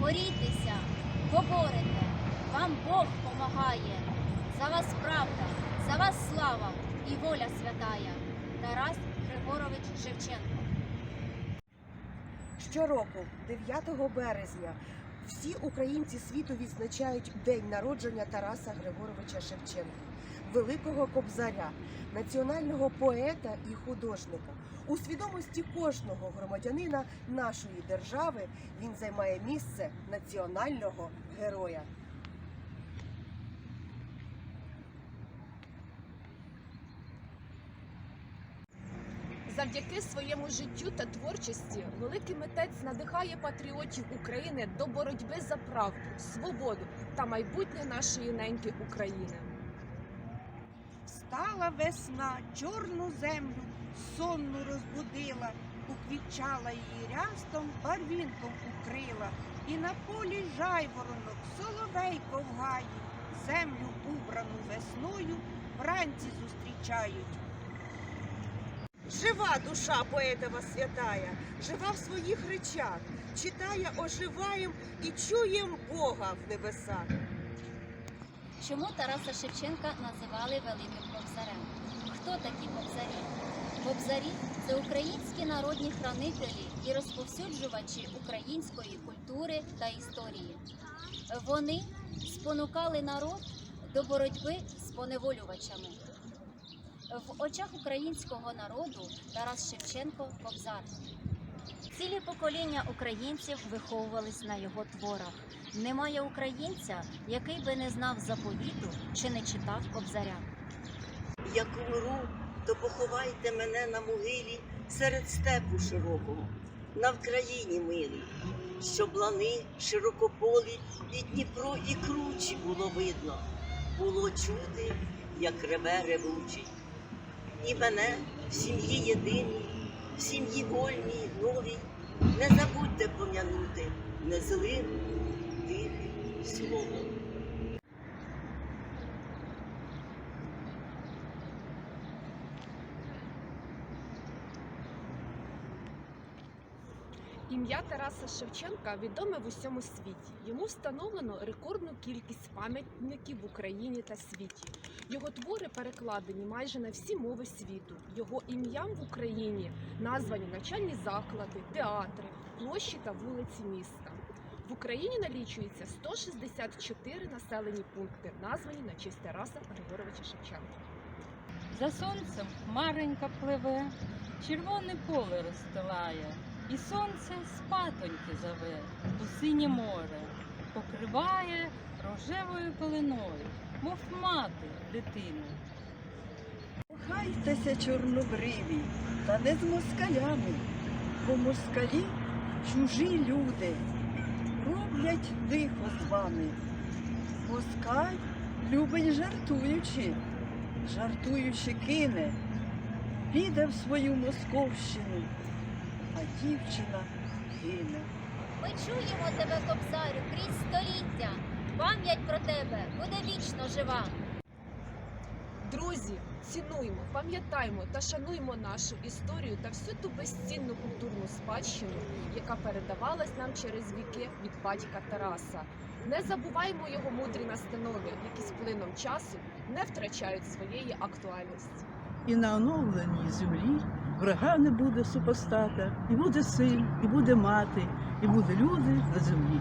борітеся, поборете, вам Бог помагає. За вас правда, за вас слава і воля святая. Тарас Григорович Шевченко. Щороку, 9 березня, всі українці світу відзначають день народження Тараса Григоровича Шевченка, великого кобзаря, національного поета і художника. У свідомості кожного громадянина нашої держави він займає місце національного героя. Завдяки своєму життю та творчості великий митець надихає патріотів України до боротьби за правду, свободу та майбутнє нашої неньки України. Встала весна, чорну землю, сонну розбудила, уквітчала її рястом, барвінком укрила, і на полі жайворонок, соловейко в гаї, землю убрану весною вранці зустрічають. Жива душа поетова святая, жива в своїх речах, читає, оживаєм і чуєм Бога в небесах. Чому Тараса Шевченка називали Великим Кобзарем? Хто такі кобзарі? Кобзарі це українські народні хранителі і розповсюджувачі української культури та історії. Вони спонукали народ до боротьби з поневолювачами. В очах українського народу Тарас Шевченко Кобзар. Цілі покоління українців виховувались на його творах. Немає українця, який би не знав заповіту чи не читав Кобзаря. Як умру, то поховайте мене на могилі серед степу широкого, на Вкраїні милій, щоб лани широкополі і Дніпро і кручі було видно, було чути, як реве ревучий. І мене в сім'ї єдиній, в сім'ї вольній, новій, не забудьте пом'янути незлим, тихим словом. Ім'я Тараса Шевченка відоме в усьому світі. Йому встановлено рекордну кількість пам'ятників в Україні та світі. Його твори перекладені майже на всі мови світу. Його ім'ям в Україні названі навчальні заклади, театри, площі та вулиці міста. В Україні налічується 164 населені пункти, названі на честь Тараса Григоровича Шевченка. За сонцем хмаренька пливе, червоне поле розстилає, і сонце спатоньки зове у синє море, покриває рожевою пеленою, мов мати дитину. Кохайтеся чорнобриві, та не з москалями, бо москалі чужі люди роблять лихо з вами. Москаль любить жартуючи, жартуючи кине, піде в свою московщину, а дівчина гине. Ми чуємо тебе, Кобзарю, крізь століття. Пам'ять про тебе буде вічно жива. Друзі, цінуймо, пам'ятаймо та шануймо нашу історію та всю ту безцінну культурну спадщину, яка передавалась нам через віки від батька Тараса. Не забуваймо його мудрі настанови, які з плином часу не втрачають своєї актуальності. і на оновленій землі врага не буде супостата, і буде син, і буде мати, і буде люди на землі.